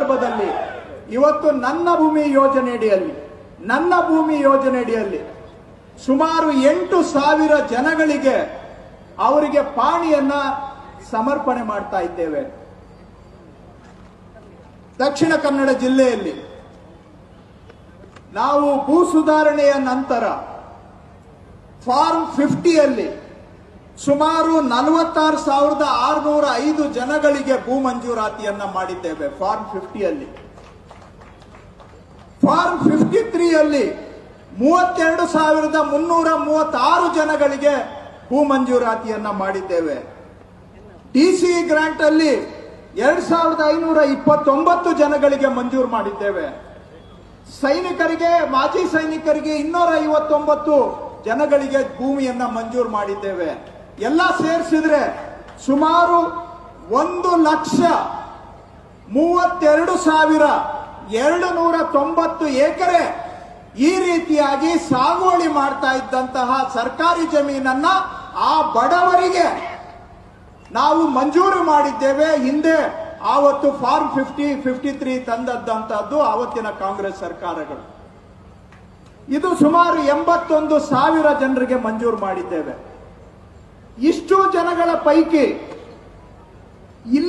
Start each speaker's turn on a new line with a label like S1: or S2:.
S1: ಸಂದರ್ಭದಲ್ಲಿ ಇವತ್ತು ನನ್ನ ಭೂಮಿ ಯೋಜನೆಯಡಿಯಲ್ಲಿ ನನ್ನ ಭೂಮಿ ಯೋಜನೆಯಡಿಯಲ್ಲಿ ಸುಮಾರು ಎಂಟು ಸಾವಿರ ಜನಗಳಿಗೆ ಅವರಿಗೆ ಪಾಣಿಯನ್ನ ಸಮರ್ಪಣೆ ಮಾಡ್ತಾ ಇದ್ದೇವೆ. ದಕ್ಷಿಣ ಕನ್ನಡ ಜಿಲ್ಲೆಯಲ್ಲಿ ನಾವು ಭೂ ಸುಧಾರಣೆಯ ನಂತರ ಫಾರ್ಮ್ ಫಿಫ್ಟಿಯಲ್ಲಿ ಸುಮಾರು ನಲವತ್ತಾರು ಸಾವಿರದ ಆರುನೂರ ಐದು ಜನಗಳಿಗೆ ಭೂ ಮಂಜೂರಾತಿಯನ್ನ ಮಾಡಿದ್ದೇವೆ ಫಾರ್ಮ್ ಫಿಫ್ಟಿಯಲ್ಲಿ. ಫಾರ್ಮ್ ಫಿಫ್ಟಿ ತ್ರೀಯಲ್ಲಿ ಮೂವತ್ತೆರಡು ಸಾವಿರದ ಮುನ್ನೂರ ಮೂವತ್ತಾರು ಜನಗಳಿಗೆ ಭೂ ಮಂಜೂರಾತಿಯನ್ನ ಮಾಡಿದ್ದೇವೆ. ಡಿಸಿ ಗ್ರಾಂಟ್ ಅಲ್ಲಿ ಎರಡ್ ಸಾವಿರದ ಐನೂರ ಇಪ್ಪತ್ತೊಂಬತ್ತು ಜನಗಳಿಗೆ ಮಂಜೂರು ಮಾಡಿದ್ದೇವೆ. ಸೈನಿಕರಿಗೆ, ಮಾಜಿ ಸೈನಿಕರಿಗೆ ಇನ್ನೂರ ಐವತ್ತೊಂಬತ್ತು ಜನಗಳಿಗೆ ಭೂಮಿಯನ್ನ ಮಂಜೂರು ಮಾಡಿದ್ದೇವೆ. ಎಲ್ಲ ಸೇರಿಸಿದ್ರೆ ಸುಮಾರು ಒಂದು ಲಕ್ಷ ಮೂವತ್ತೆರಡು ಸಾವಿರ ಎರಡು ನೂರ ತೊಂಬತ್ತು ಎಕರೆ ಈ ರೀತಿಯಾಗಿ ಸಾಗುವಳಿ ಮಾಡ್ತಾ ಇದ್ದಂತಹ ಸರ್ಕಾರಿ ಜಮೀನನ್ನ ಆ ಬಡವರಿಗೆ ನಾವು ಮಂಜೂರು ಮಾಡಿದ್ದೇವೆ. ಹಿಂದೆ ಆವತ್ತು ಫಾರ್ಮ್ ಫಿಫ್ಟಿ ಫಿಫ್ಟಿ ತ್ರೀ ತಂದದ್ದಂತಹದ್ದು ಆವತ್ತಿನ ಕಾಂಗ್ರೆಸ್ ಸರ್ಕಾರಗಳು. ಇದು ಸುಮಾರು ಎಂಬತ್ತೊಂದು ಸಾವಿರ ಜನರಿಗೆ ಮಂಜೂರು ಮಾಡಿದ್ದೇವೆ. ಇಷ್ಟು ಜನಗಳ ಪೈಕಿ ಇಲ್ಲಿ